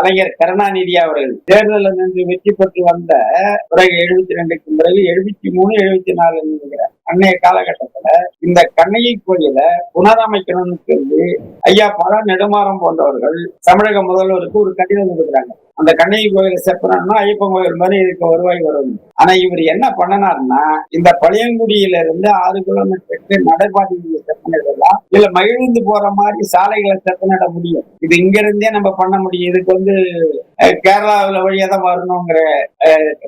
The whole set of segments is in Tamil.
கலைஞர் கருணாநிதி அவர்கள் தேர்தலில் நின்று வெற்றி பெற்று வந்த பிறகு எழுபத்தி ரெண்டுக்கு பிறகு எழுபத்தி மூணு எழுபத்தி நாலு நினைக்கிறேன் அன்னைய காலகட்டத்துல இந்த கண்ணையை கோயில புனரமைக்கணும்னு சொல்லி ஐயா பல நெடுமாறம் போன்றவர்கள் தமிழக முதல்வருக்கு ஒரு கடிதம் கொடுக்குறாங்க. அந்த கண்ணகி கோயில செப்பனம்னா ஐயப்பன் கோயில் மாதிரி இதுக்கு வருவாய் வரும். ஆனா இவர் என்ன பண்ணனார்னா இந்த பழையங்குடியில இருந்து ஆறு கிலோமீட்டருக்கு நடைபாதையை செப்பனை இல்ல மகிழ்ந்து போற மாதிரி சாலைகளை செப்பனிட முடியும். இது இங்க இருந்தே நம்ம பண்ண முடியும். இதுக்கு வந்து கேரளாவில வழியா தான் வரணுங்கிற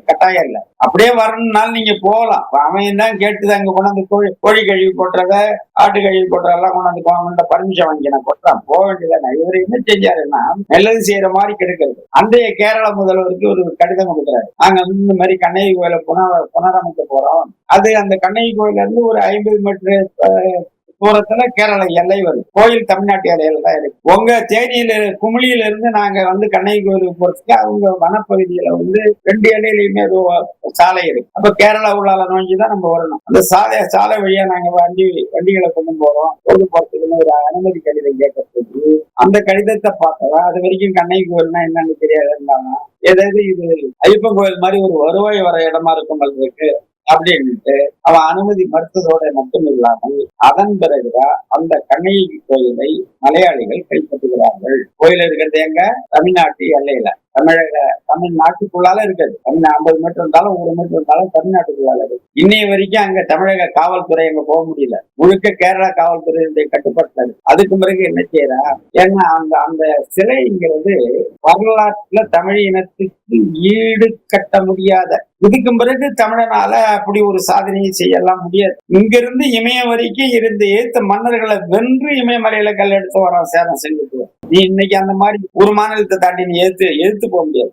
கட்டாயம் இல்ல. அப்படியே வரணும்னாலும் நீங்க போகலாம். அவன் தான் கேட்டு அங்க கொண்டாந்து கோழி கோழி கழுவி போட்டுறத ஆட்டு கழுவி போட்டுறதெல்லாம் கொண்டாந்து அவங்கள்ட்ட பர்மிஷன் வாங்கி நான் கொட்டுறான் போக வேண்டியதானே இவர் என்ன செஞ்சாருன்னா நல்லது செய்யற மாதிரி கிடைக்கிறது. அன்றைய கேரள முதல்வருக்கு ஒரு கடிதம் கொடுக்குறாரு. நாங்க வந்து இந்த மாதிரி கண்ணகி கோயிலை புன புனரமைக்க போறோம். அது அந்த கண்ணகி கோயில இருந்து ஒரு ஐம்பது மீட்டர் தூரத்துல கேரள எல்லை வருது கோயில் தமிழ்நாட்டு எல்லையில தான் இருக்கு உங்க தேனியில குமிழியில இருந்து நாங்க வந்து கண்ணகி கோயிலுக்கு போறதுக்கு அவங்க வனப்பகுதியில வந்து ரெண்டு எல்லையிலயுமே சாலை இருக்கு. அப்ப கேரளா உள்ளால நோக்கி தான் நம்ம வரணும். அந்த சாலை சாலை வழியா நாங்க வண்டி வண்டிகளை கொண்டு போறோம். கொண்டு போறதுக்குன்னு ஒரு அனுமதி கடிதம் கேட்கறதுக்கு அந்த கடிதத்தை பார்த்தா அது வரைக்கும் கண்ணகி கோயில்னா என்னன்னு தெரியாது இருந்தாங்க ஏதாவது இது ஐயப்பன் கோயில் மாதிரி ஒரு வருவாய் வர இடமா இருக்கும் போல இருக்கு. அப்படின்ட்டு அவன் அனுமதி மறுத்ததோட மட்டும் இல்லாமல் அதன் பிறகுதான் அந்த கண்ணகி கோயிலை மலையாளிகள் கைப்பற்றுகிறார்கள். கோயில் இருக்கிறது எங்க? தமிழ்நாட்டு எல்லையில. தமிழக தமிழ்நாட்டுக்குள்ளால இருக்குது. தமிழ் ஐம்பது மீட்டர் இருந்தாலும் ஒரு மீட்டர் இருந்தாலும் தமிழ்நாட்டுக்குள்ளால இருக்கு. இன்னைய வரைக்கும் அங்க தமிழக காவல்துறை அங்க போக முடியல. முழுக்க கேரளா காவல்துறை இருக்கு. அதுக்கு பிறகு என்ன செய்யறா? ஏன்னா அந்த அந்த சிலைங்கிறது வரலாற்றுல தமிழ் இனத்துக்கு ஈடு கட்ட முடியாத. இதுக்கு பிறகு தமிழனால அப்படி ஒரு சாதனையை செய்யலாம் முடியாது. இங்கிருந்து இமயம் வரைக்கும் இருந்து ஏத்த மன்னர்களை வென்று இமயமலையில கல் எடுத்து வரோம் சேதம் செஞ்சுட்டு நீ இன்னைக்கு அந்த மாதிரி ஒரு மாநிலத்தை தாண்டி நீ எதிர்த்து எதிர்த்து போக முடியாது.